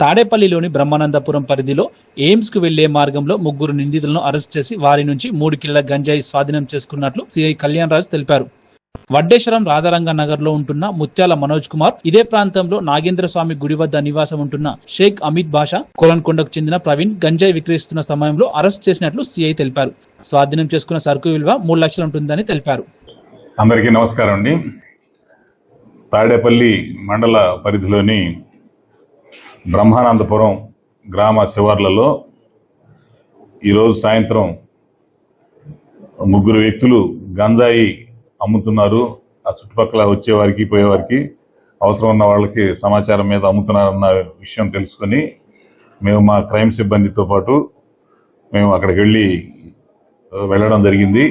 తాడేపల్లిలోని బ్రహ్మానందపురం పరిధిలో ఎయిమ్స్కు వెళ్ళే మార్గంలో ముగ్గురు నిందితులను అరెస్ట్ చేసి వారి నుంచి మూడు కిలోల గంజాయి స్వాధీనం చేసుకున్నట్లు సిఐ కళ్యాణ్ రాజు తెలిపారు. వడ్డేశ్వరం రాధారంగ నగర్లో ఉంటున్న ముత్యాల మనోజ్ కుమార్ ఇదే ప్రాంతంలో నాగేంద్ర స్వామి గుడి వద్ద నివాసం ఉంటున్న షేక్ అమిత్ బాషా కోలన్కొండకు చెందిన ప్రవీణ్ గంజాయి విక్రయిస్తున్న సమయంలో అరెస్ట్ చేసినట్లు సిఐ తెలిపారు. స్వాధీనం చేసుకున్న సరుకు విలువ మూడు లక్షలు ఉంటుందని తెలిపారు. అందరికీ నమస్కారం అండి. తాడేపల్లి మండల పరిధిలోని బ్రహ్మానందపురం గ్రామ శివార్లలో ఈరోజు సాయంత్రం ముగ్గురు వ్యక్తులు గంజాయి అమ్ముతున్నారు. ఆ చుట్టుపక్కల వచ్చేవారికి పోయేవారికి అవసరం ఉన్న వాళ్ళకి సమాచారం మీద అమ్ముతున్నారన్న విషయం తెలుసుకొని మేము మా క్రైమ్ సిబ్బందితో పాటు మేము అక్కడికి వెళ్ళి వెళ్ళడం జరిగింది.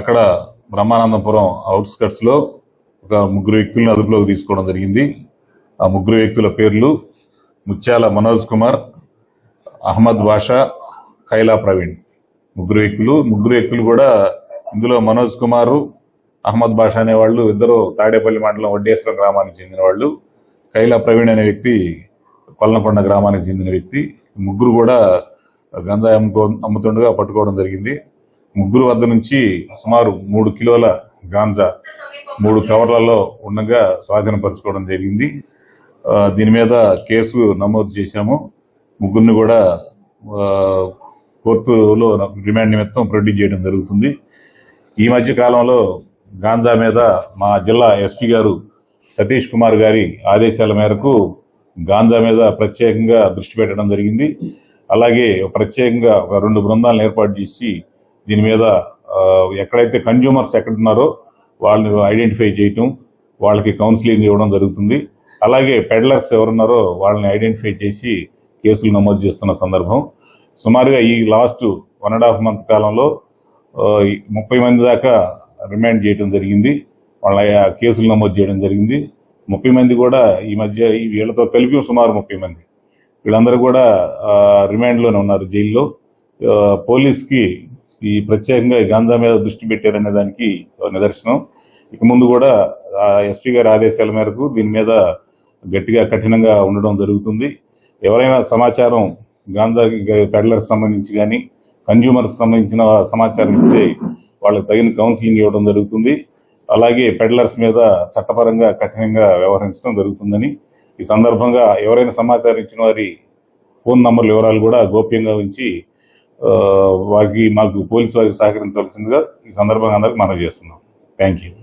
అక్కడ బ్రహ్మానందపురం అవుట్స్కట్స్లో ఒక ముగ్గురు వ్యక్తులను అదుపులోకి తీసుకోవడం జరిగింది. ఆ ముగ్గురు వ్యక్తుల పేర్లు ముత్యాల మనోజ్ కుమార్ అహ్మద్ బాషా కైలా ప్రవీణ్. ముగ్గురు వ్యక్తులు ముగ్గురు వ్యక్తులు కూడా ఇందులో మనోజ్ కుమారు అహ్మద్ బాషా అనేవాళ్ళు ఇద్దరు తాడేపల్లి మండలం వడ్డేశ్వరం గ్రామానికి చెందిన వాళ్ళు. కైలా ప్రవీణ్ అనే వ్యక్తి పల్లనకొండ గ్రామానికి చెందిన వ్యక్తి. ముగ్గురు కూడా గంజాయి అమ్ముకో అమ్ముతుండగా పట్టుకోవడం జరిగింది. ముగ్గురు వద్ద నుంచి సుమారు మూడు కిలోల గాంజా మూడు కవర్లలో ఉండగా స్వాధీనపరచుకోవడం జరిగింది. దీని మీద కేసు నమోదు చేశాము. ముగ్గురిని కూడా కోర్టులో రిమాండ్ నిమిత్తం ప్రొడ్యూస్ చేయడం జరుగుతుంది. ఈ మధ్య కాలంలో గాంజా మీద మా జిల్లా ఎస్పీ గారు సతీష్ కుమార్ గారి ఆదేశాల మేరకు గాంజా మీద ప్రత్యేకంగా దృష్టి పెట్టడం జరిగింది. అలాగే ప్రత్యేకంగా ఒక రెండు బృందాలను ఏర్పాటు చేసి దీని మీద ఎక్కడైతే కన్జ్యూమర్స్ ఎక్కడున్నారో వాళ్ళని ఐడెంటిఫై చేయటం వాళ్ళకి కౌన్సిలింగ్ ఇవ్వడం జరుగుతుంది. అలాగే పెడ్లర్స్ ఎవరున్నారో వాళ్ళని ఐడెంటిఫై చేసి కేసులు నమోదు చేస్తున్న సందర్భం. సుమారుగా ఈ last one and half month కాలంలో ముప్పై మంది దాకా రిమాండ్ చేయడం జరిగింది. వాళ్ళ ఆ కేసులు నమోదు చేయడం జరిగింది. ముప్పై మంది కూడా ఈ మధ్య వీళ్ళతో కలిపి సుమారు ముప్పై మంది. వీళ్ళందరూ కూడా రిమాండ్లోనే ఉన్నారు జైల్లో. పోలీస్కి ఈ ప్రత్యేకంగా ఈ గాంజా మీద దృష్టి పెట్టారనే దానికి నిదర్శనం. ఇక ముందు కూడా ఎస్పీ గారి ఆదేశాల మేరకు దీని మీద గట్టిగా కఠినంగా ఉండడం జరుగుతుంది. ఎవరైనా సమాచారం గాంజా పెడలర్స్ సంబంధించి కానీ కన్జ్యూమర్స్ సంబంధించిన సమాచారం ఇస్తే వాళ్ళకి తగిన కౌన్సిలింగ్ ఇవ్వడం జరుగుతుంది. అలాగే పెడలర్స్ మీద చట్టపరంగా కఠినంగా వ్యవహరించడం జరుగుతుందని ఈ సందర్భంగా ఎవరైనా సమాచారం ఇచ్చిన వారి ఫోన్ నంబర్ల వివరాలు కూడా గోప్యంగా ఉంచి వారికి మాకు పోలీసు వారికి సహకరించవలసిందిగా ఈ సందర్భంగా అందరికి మనవి చేస్తున్నాం. Thank you